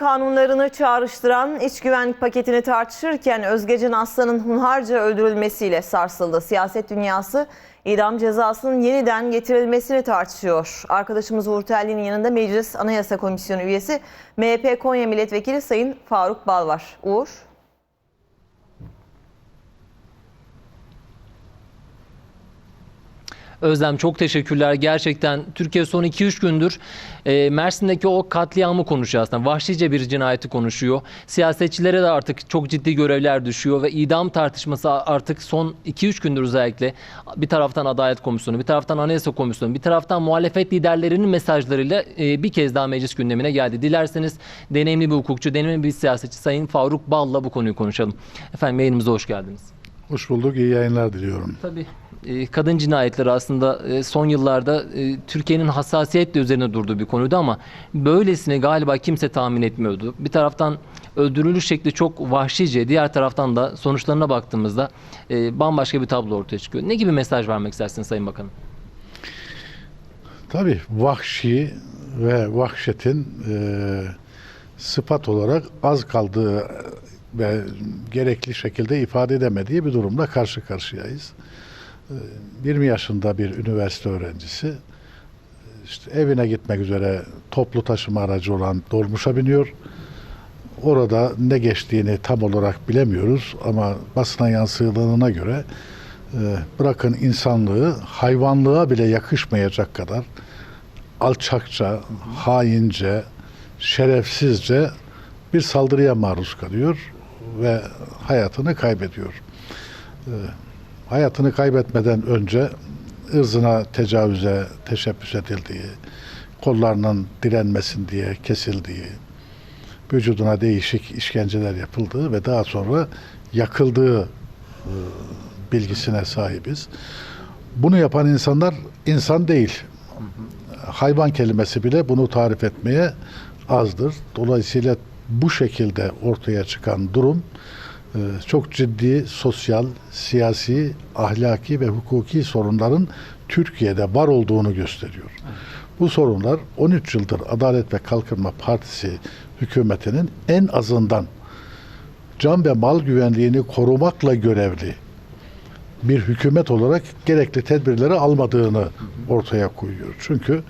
Kanunlarını çağrıştıran iç güvenlik paketini tartışırken Özgecan Aslan'ın hunharca öldürülmesiyle sarsıldı. Siyaset dünyası idam cezasının yeniden getirilmesini tartışıyor. Arkadaşımız Uğur Telli'nin yanında Meclis Anayasa Komisyonu üyesi MHP Konya Milletvekili Sayın Faruk Bal var. Uğur. Özlem çok teşekkürler. Gerçekten Türkiye son 2-3 gündür e, Mersin'deki o katliamı konuşuyor aslında. Vahşice bir cinayeti konuşuyor. Siyasetçilere de artık çok ciddi görevler düşüyor ve idam tartışması artık son 2-3 gündür özellikle bir taraftan Adalet Komisyonu, bir taraftan Anayasa Komisyonu, bir taraftan muhalefet liderlerinin mesajlarıyla e, bir kez daha meclis gündemine geldi. Dilerseniz deneyimli bir hukukçu, deneyimli bir siyasetçi Sayın Faruk Bal'la bu konuyu konuşalım. Efendim yayınımıza hoş geldiniz. Hoş bulduk, iyi yayınlar diliyorum. Tabii e, kadın cinayetleri aslında e, son yıllarda e, Türkiye'nin hassasiyetle üzerine durduğu bir konuydu ama böylesini galiba kimse tahmin etmiyordu. Bir taraftan öldürülüş şekli çok vahşice, diğer taraftan da sonuçlarına baktığımızda bambaşka bir tablo ortaya çıkıyor. Ne gibi mesaj vermek istersiniz Sayın Bakanım? Tabii vahşi ve vahşetin e, sıfat olarak az kaldığı ve gerekli şekilde ifade edemediği bir durumda karşı karşıyayız. 20 yaşında bir üniversite öğrencisi işte evine gitmek üzere toplu taşıma aracı olan dolmuşa biniyor. Orada ne geçtiğini tam olarak bilemiyoruz ama basına yansıdığına göre bırakın insanlığı hayvanlığa bile yakışmayacak kadar alçakça, haince, şerefsizce bir saldırıya maruz kalıyor ve hayatını kaybediyor. Hayatını kaybetmeden önce ırzına tecavüze teşebbüs edildiği, kollarının direnmesin diye kesildiği, vücuduna değişik işkenceler yapıldığı ve daha sonra yakıldığı e, bilgisine sahibiz. Bunu yapan insanlar insan değil. Hayvan kelimesi bile bunu tarif etmeye azdır. Dolayısıyla bu şekilde ortaya çıkan durum çok ciddi sosyal, siyasi, ahlaki ve hukuki sorunların Türkiye'de var olduğunu gösteriyor. Bu sorunlar 13 yıldır Adalet ve Kalkınma Partisi hükümetinin en azından can ve mal güvenliğini korumakla görevli bir hükümet olarak gerekli tedbirleri almadığını ortaya koyuyor. Çünkü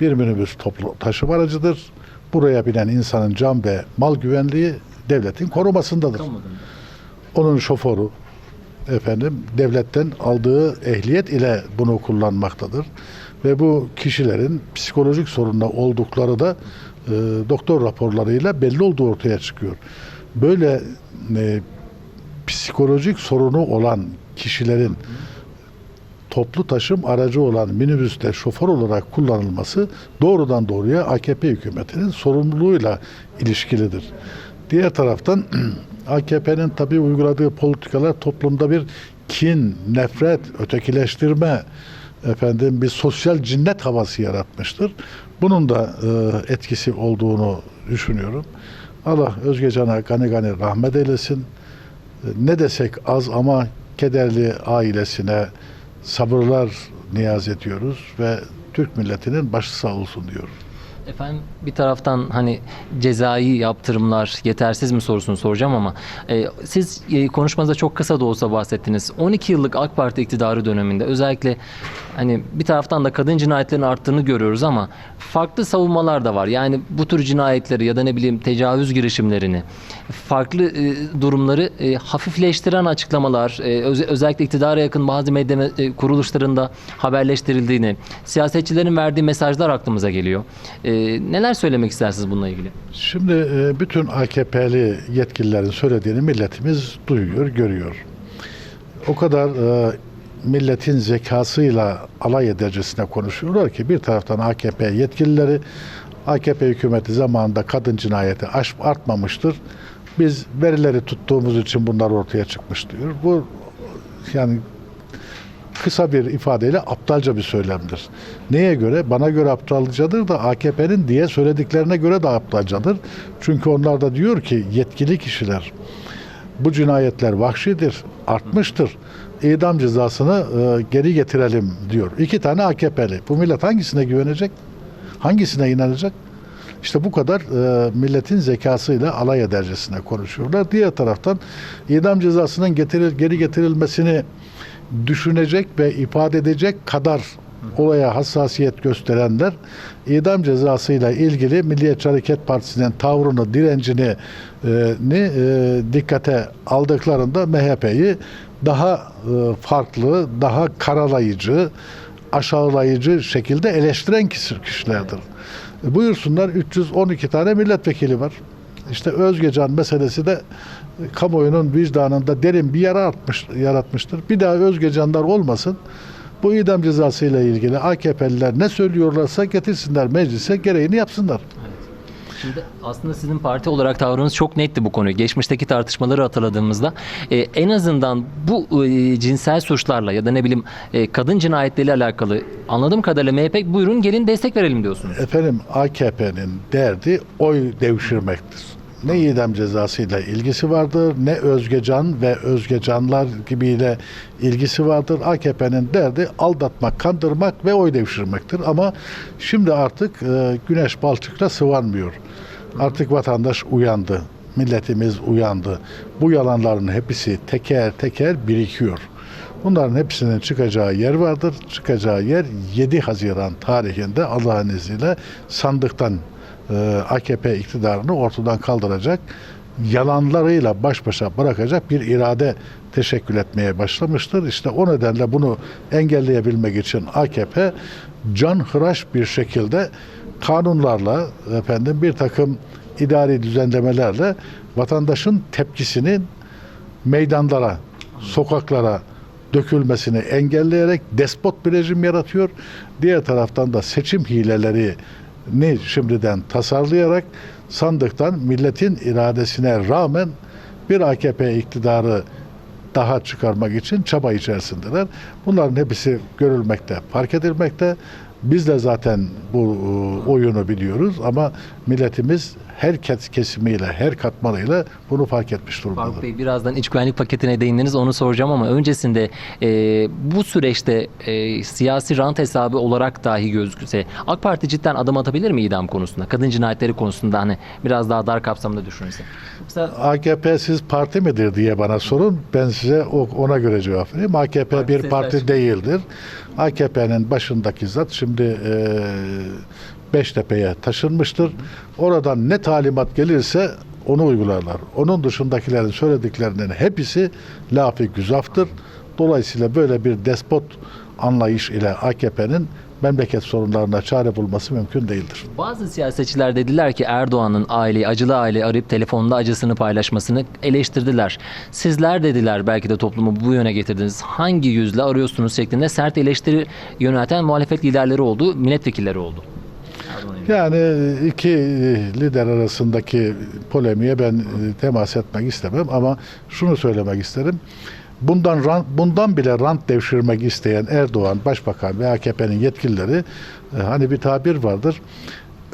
bir minibüs toplu taşıma aracıdır. Buraya binen insanın can ve mal güvenliği devletin korumasındadır. Onun şoförü efendim devletten aldığı ehliyet ile bunu kullanmaktadır. Ve bu kişilerin psikolojik sorunla oldukları da e, doktor raporlarıyla belli olduğu ortaya çıkıyor. Böyle e, psikolojik sorunu olan kişilerin toplu taşım aracı olan minibüste şoför olarak kullanılması doğrudan doğruya AKP hükümetinin sorumluluğuyla ilişkilidir. Diğer taraftan AKP'nin tabii uyguladığı politikalar toplumda bir kin, nefret, ötekileştirme, efendim bir sosyal cinnet havası yaratmıştır. Bunun da e, etkisi olduğunu düşünüyorum. Allah Özgecan'a gani gani rahmet eylesin. E, ne desek az ama kederli ailesine sabırlar niyaz ediyoruz ve Türk milletinin başı sağ olsun diyorum. Efendim bir taraftan hani cezai yaptırımlar yetersiz mi sorusunu soracağım ama e, siz e, konuşmanızda çok kısa da olsa bahsettiniz. 12 yıllık AK Parti iktidarı döneminde özellikle hani bir taraftan da kadın cinayetlerinin arttığını görüyoruz ama farklı savunmalar da var. Yani bu tür cinayetleri ya da ne bileyim tecavüz girişimlerini farklı e, durumları e, hafifleştiren açıklamalar e, öz, özellikle iktidara yakın bazı medya e, kuruluşlarında haberleştirildiğini siyasetçilerin verdiği mesajlar aklımıza geliyor. E, neler söylemek istersiniz bununla ilgili? Şimdi e, bütün AKP'li yetkililerin söylediğini milletimiz duyuyor, görüyor. O kadar e, milletin zekasıyla alay edercesine konuşuyorlar ki bir taraftan AKP yetkilileri AKP hükümeti zamanında kadın cinayeti artmamıştır. Biz verileri tuttuğumuz için bunlar ortaya çıkmış diyor. Bu yani kısa bir ifadeyle aptalca bir söylemdir. Neye göre? Bana göre aptalcadır da AKP'nin diye söylediklerine göre de aptalcadır. Çünkü onlar da diyor ki yetkili kişiler bu cinayetler vahşidir, artmıştır. İdam cezasını e, geri getirelim diyor. İki tane AKP'li. Bu millet hangisine güvenecek? Hangisine inanacak? İşte bu kadar e, milletin zekasıyla alay edercesine konuşuyorlar. Diğer taraftan idam cezasının getiril, geri getirilmesini düşünecek ve ifade edecek kadar olaya hassasiyet gösterenler idam cezasıyla ilgili Milliyetçi Hareket Partisi'nin tavrını, direncini e, ni, e, dikkate aldıklarında MHP'yi daha e, farklı, daha karalayıcı, aşağılayıcı şekilde eleştiren kişi- kişilerdir. Buyursunlar 312 tane milletvekili var. İşte Özgecan meselesi de kamuoyunun vicdanında derin bir yara atmış, yaratmıştır. Bir daha Özgecanlar olmasın. Bu idam cezası ile ilgili AKP'liler ne söylüyorlarsa getirsinler meclise gereğini yapsınlar. Şimdi aslında sizin parti olarak tavrınız çok netti bu konuyu. Geçmişteki tartışmaları hatırladığımızda e, en azından bu e, cinsel suçlarla ya da ne bileyim e, kadın cinayetleriyle alakalı anladığım kadarıyla MHP buyurun gelin destek verelim diyorsunuz. Efendim AKP'nin derdi oy devşirmektir. Ne idam cezasıyla ilgisi vardır, ne Özgecan ve Özgecanlar gibiyle ilgisi vardır. AKP'nin derdi aldatmak, kandırmak ve oy devşirmektir. Ama şimdi artık e, güneş balçıkla sıvanmıyor. Artık vatandaş uyandı, milletimiz uyandı. Bu yalanların hepsi teker teker birikiyor. Bunların hepsinin çıkacağı yer vardır. Çıkacağı yer 7 Haziran tarihinde Allah'ın izniyle sandıktan AKP iktidarını ortadan kaldıracak, yalanlarıyla baş başa bırakacak bir irade teşekkül etmeye başlamıştır. İşte o nedenle bunu engelleyebilmek için AKP canhıraş bir şekilde kanunlarla efendim bir takım idari düzenlemelerle vatandaşın tepkisinin meydanlara, sokaklara dökülmesini engelleyerek despot bir rejim yaratıyor. Diğer taraftan da seçim hilelerini şimdiden tasarlayarak sandıktan milletin iradesine rağmen bir AKP iktidarı daha çıkarmak için çaba içerisindeler. Bunların hepsi görülmekte, fark edilmekte. Biz de zaten bu e, oyunu biliyoruz ama milletimiz her kes- kesimiyle, her katmanıyla bunu fark etmiş durumdadır. Faruk Bey birazdan iç güvenlik paketine değindiniz onu soracağım ama öncesinde e, bu süreçte e, siyasi rant hesabı olarak dahi gözükse AK Parti cidden adım atabilir mi idam konusunda? Kadın cinayetleri konusunda hani biraz daha dar kapsamda düşünürse. Mesela AKP siz parti midir diye bana sorun. Ben size ona göre cevap vereyim. AKP Parti bir parti değildir. AKP'nin başındaki zat şimdi e, Beştepe'ye taşınmıştır. Oradan ne talimat gelirse onu uygularlar. Onun dışındakilerin söylediklerinin hepsi lafi güzaftır. Dolayısıyla böyle bir despot anlayış ile AKP'nin memleket sorunlarına çare bulması mümkün değildir. Bazı siyasetçiler dediler ki Erdoğan'ın aileyi, acılı aileyi arayıp telefonda acısını paylaşmasını eleştirdiler. Sizler dediler belki de toplumu bu yöne getirdiniz. Hangi yüzle arıyorsunuz şeklinde sert eleştiri yönelten muhalefet liderleri oldu, milletvekilleri oldu. Yani iki lider arasındaki polemiğe ben e, temas etmek istemem ama şunu söylemek isterim. Bundan bundan bile rant devşirmek isteyen Erdoğan, Başbakan ve AKP'nin yetkilileri e, hani bir tabir vardır.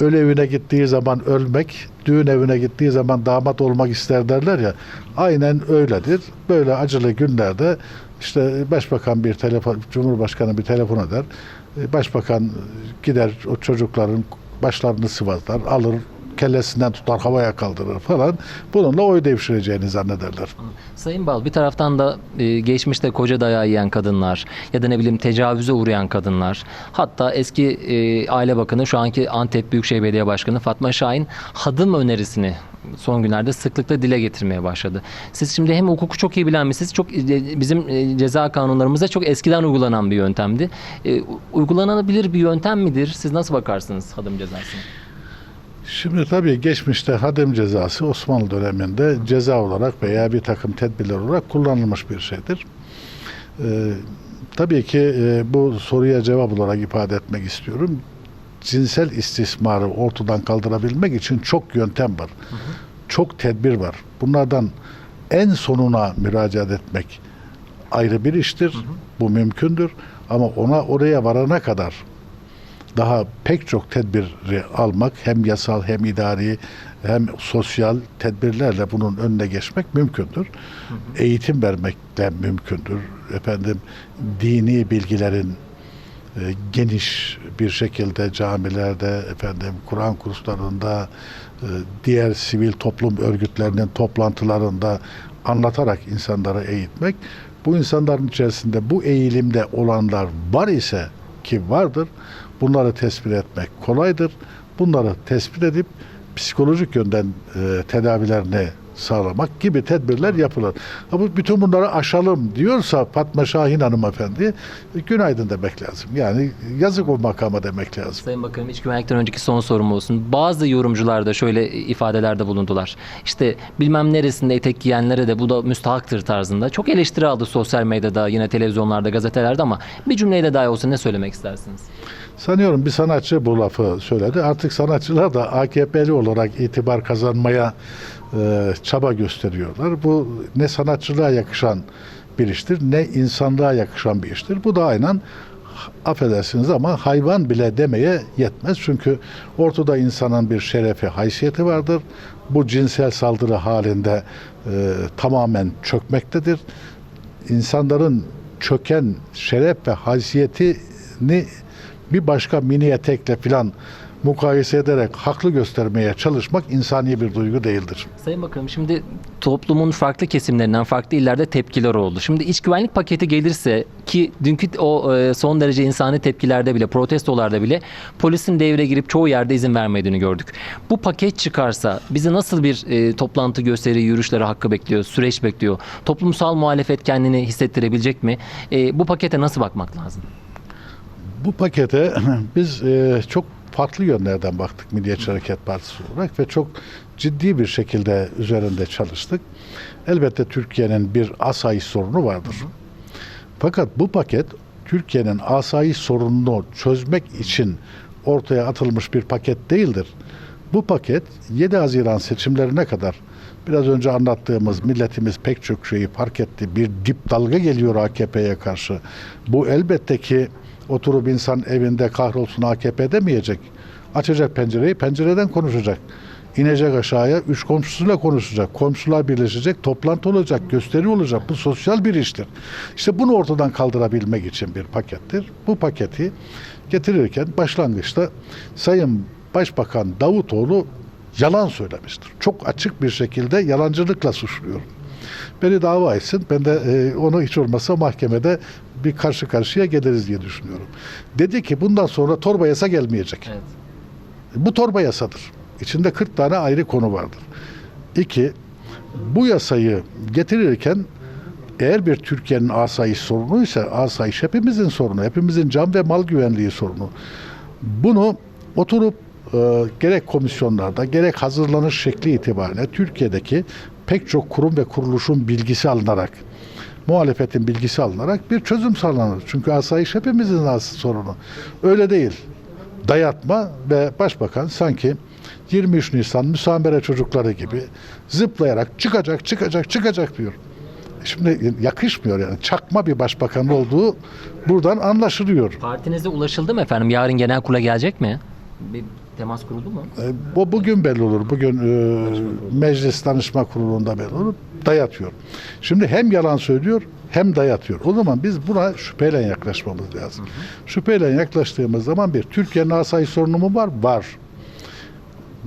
Öl evine gittiği zaman ölmek, düğün evine gittiği zaman damat olmak ister derler ya. Aynen öyledir. Böyle acılı günlerde işte başbakan bir telefon, cumhurbaşkanı bir telefon eder. Başbakan gider o çocukların başlarını sıvazlar, alır, kellesinden tutar, havaya kaldırır falan. Bununla oy devşireceğini zannederler. Sayın Bal bir taraftan da e, geçmişte koca dayağı yiyen kadınlar ya da ne bileyim tecavüze uğrayan kadınlar hatta eski e, Aile Bakanı şu anki Antep Büyükşehir Belediye Başkanı Fatma Şahin hadım önerisini son günlerde sıklıkla dile getirmeye başladı. Siz şimdi hem hukuku çok iyi bilen misiniz? Çok e, bizim e, ceza kanunlarımızda çok eskiden uygulanan bir yöntemdi. E, uygulanabilir bir yöntem midir? Siz nasıl bakarsınız hadım cezasına? Şimdi tabii geçmişte hadim cezası Osmanlı döneminde ceza olarak veya bir takım tedbirler olarak kullanılmış bir şeydir. Ee, tabii ki e, bu soruya cevap olarak ifade etmek istiyorum. Cinsel istismarı ortadan kaldırabilmek için çok yöntem var. Çok tedbir var. Bunlardan en sonuna müracaat etmek ayrı bir iştir. Bu mümkündür. Ama ona oraya varana kadar daha pek çok tedbiri almak hem yasal hem idari hem sosyal tedbirlerle bunun önüne geçmek mümkündür. Eğitim vermek de mümkündür. Efendim dini bilgilerin geniş bir şekilde camilerde, efendim Kur'an kurslarında, e, diğer sivil toplum örgütlerinin toplantılarında anlatarak insanları eğitmek. Bu insanların içerisinde bu eğilimde olanlar var ise ki vardır, bunları tespit etmek kolaydır. Bunları tespit edip psikolojik yönden e, tedavilerini sağlamak gibi tedbirler yapılır. Ama bütün bunları aşalım diyorsa Fatma Şahin hanımefendi e, günaydın demek lazım. Yani yazık o makama demek lazım. Sayın Bakanım iç güvenlikten önceki son sorum olsun. Bazı yorumcular da şöyle ifadelerde bulundular. İşte bilmem neresinde etek giyenlere de bu da müstahaktır tarzında. Çok eleştiri aldı sosyal medyada, yine televizyonlarda, gazetelerde ama bir cümleyle dahi olsa ne söylemek istersiniz? Sanıyorum bir sanatçı bu lafı söyledi. Artık sanatçılar da AKP'li olarak itibar kazanmaya e, çaba gösteriyorlar. Bu ne sanatçılığa yakışan bir iştir ne insanlığa yakışan bir iştir. Bu da aynen affedersiniz ama hayvan bile demeye yetmez. Çünkü ortada insanın bir şerefi, haysiyeti vardır. Bu cinsel saldırı halinde e, tamamen çökmektedir. İnsanların çöken şeref ve haysiyetini bir başka mini etekle filan mukayese ederek haklı göstermeye çalışmak insani bir duygu değildir. Sayın Bakanım şimdi toplumun farklı kesimlerinden farklı illerde tepkiler oldu. Şimdi iç güvenlik paketi gelirse ki dünkü o e, son derece insani tepkilerde bile protestolarda bile polisin devreye girip çoğu yerde izin vermediğini gördük. Bu paket çıkarsa bizi nasıl bir e, toplantı gösteri yürüyüşleri hakkı bekliyor, süreç bekliyor? Toplumsal muhalefet kendini hissettirebilecek mi? E, bu pakete nasıl bakmak lazım? Bu pakete biz e, çok farklı yönlerden baktık Milliyetçi Hareket Partisi olarak ve çok ciddi bir şekilde üzerinde çalıştık. Elbette Türkiye'nin bir asayiş sorunu vardır. Fakat bu paket Türkiye'nin asayiş sorununu çözmek için ortaya atılmış bir paket değildir. Bu paket 7 Haziran seçimlerine kadar biraz önce anlattığımız milletimiz pek çok şeyi fark etti. Bir dip dalga geliyor AKP'ye karşı. Bu elbette ki oturup insan evinde kahrolsun AKP demeyecek. Açacak pencereyi, pencereden konuşacak. İnecek aşağıya, üç komşusuyla konuşacak. Komşular birleşecek, toplantı olacak, gösteri olacak. Bu sosyal bir iştir. İşte bunu ortadan kaldırabilmek için bir pakettir. Bu paketi getirirken başlangıçta Sayın Başbakan Davutoğlu yalan söylemiştir. Çok açık bir şekilde yalancılıkla suçluyor. Beni dava etsin. Ben de e, onu hiç olmazsa mahkemede bir karşı karşıya geliriz diye düşünüyorum. Dedi ki bundan sonra torba yasa gelmeyecek. Evet. Bu torba yasadır. İçinde 40 tane ayrı konu vardır. İki, bu yasayı getirirken eğer bir Türkiye'nin asayiş sorunu ise asayiş hepimizin sorunu, hepimizin can ve mal güvenliği sorunu. Bunu oturup e, gerek komisyonlarda gerek hazırlanış şekli itibariyle Türkiye'deki pek çok kurum ve kuruluşun bilgisi alınarak muhalefetin bilgisi alınarak bir çözüm sağlanır. Çünkü asayiş hepimizin as- sorunu. Öyle değil. Dayatma ve başbakan sanki 23 Nisan müsamere çocukları gibi zıplayarak çıkacak, çıkacak, çıkacak diyor. Şimdi yakışmıyor yani. Çakma bir başbakan olduğu buradan anlaşılıyor. Partinize ulaşıldı mı efendim? Yarın genel kurula gelecek mi? Bir temas kuruldu mu? E, Bu bugün belli olur. Bugün e, meclis danışma kurulunda belli olur. Dayatıyor. Şimdi hem yalan söylüyor hem dayatıyor. O zaman biz buna şüpheyle yaklaşmamız lazım. Şüpheyle yaklaştığımız zaman bir Türkiye'nin asayiş sorunu mu var? Var.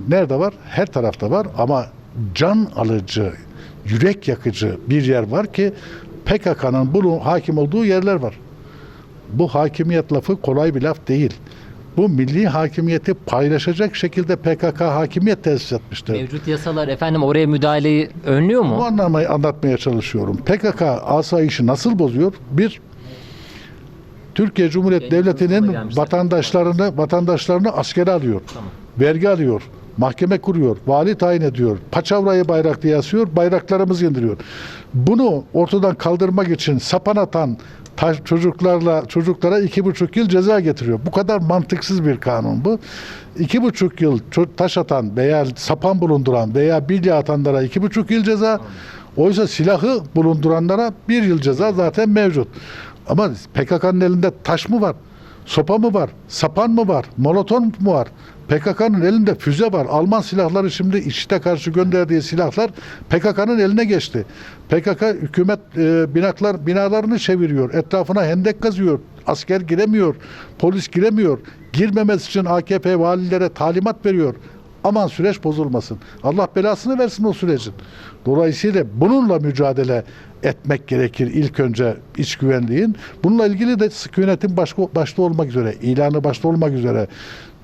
Nerede var? Her tarafta var ama can alıcı, yürek yakıcı bir yer var ki PKK'nın bunu hakim olduğu yerler var. Bu hakimiyet lafı kolay bir laf değil. Bu milli hakimiyeti paylaşacak şekilde PKK hakimiyet tesis etmiştir. Mevcut yasalar efendim oraya müdahaleyi önlüyor Bu mu? anlamayı anlatmaya çalışıyorum. PKK asayişi nasıl bozuyor? Bir, Türkiye Cumhuriyeti Benim Devleti'nin vatandaşlarını vatandaşlarını askere alıyor. Tamam. Vergi alıyor. Mahkeme kuruyor. Vali tayin ediyor. Paçavrayı bayraklıya asıyor. Bayraklarımızı indiriyor. Bunu ortadan kaldırmak için sapan atan çocuklarla çocuklara iki buçuk yıl ceza getiriyor. Bu kadar mantıksız bir kanun bu. İki buçuk yıl taş atan veya sapan bulunduran veya bilye atanlara iki buçuk yıl ceza. Oysa silahı bulunduranlara bir yıl ceza zaten mevcut. Ama PKK'nın elinde taş mı var? Sopa mı var? Sapan mı var? Moloton mu var? PKK'nın elinde füze var. Alman silahları şimdi IŞİD'e karşı gönderdiği silahlar PKK'nın eline geçti. PKK hükümet e, binaklar binalarını çeviriyor. Etrafına hendek kazıyor. Asker giremiyor. Polis giremiyor. Girmemesi için AKP valilere talimat veriyor. Aman süreç bozulmasın. Allah belasını versin o sürecin. Dolayısıyla bununla mücadele etmek gerekir ilk önce iç güvenliğin. Bununla ilgili de sıkı yönetim başka, başta olmak üzere, ilanı başta olmak üzere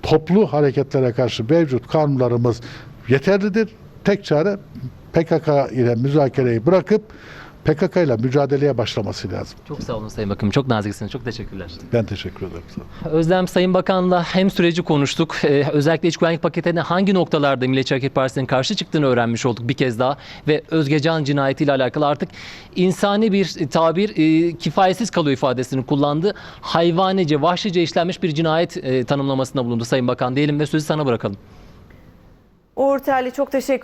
toplu hareketlere karşı mevcut kanunlarımız yeterlidir. Tek çare PKK ile müzakereyi bırakıp PKK ile mücadeleye başlaması lazım. Çok sağ olun Sayın Bakanım. Çok naziksiniz. Çok teşekkürler. Ben teşekkür ederim. Sağ olun. Özlem Sayın Bakan'la hem süreci konuştuk. Ee, özellikle iç güvenlik paketine hangi noktalarda Milliyetçi Hareket Partisi'nin karşı çıktığını öğrenmiş olduk bir kez daha. Ve Özgecan cinayetiyle alakalı artık insani bir tabir e, kifayetsiz kalıyor ifadesini kullandı. Hayvanice, vahşice işlenmiş bir cinayet e, tanımlamasında bulundu Sayın Bakan diyelim ve sözü sana bırakalım. Uğur Terli çok teşekkür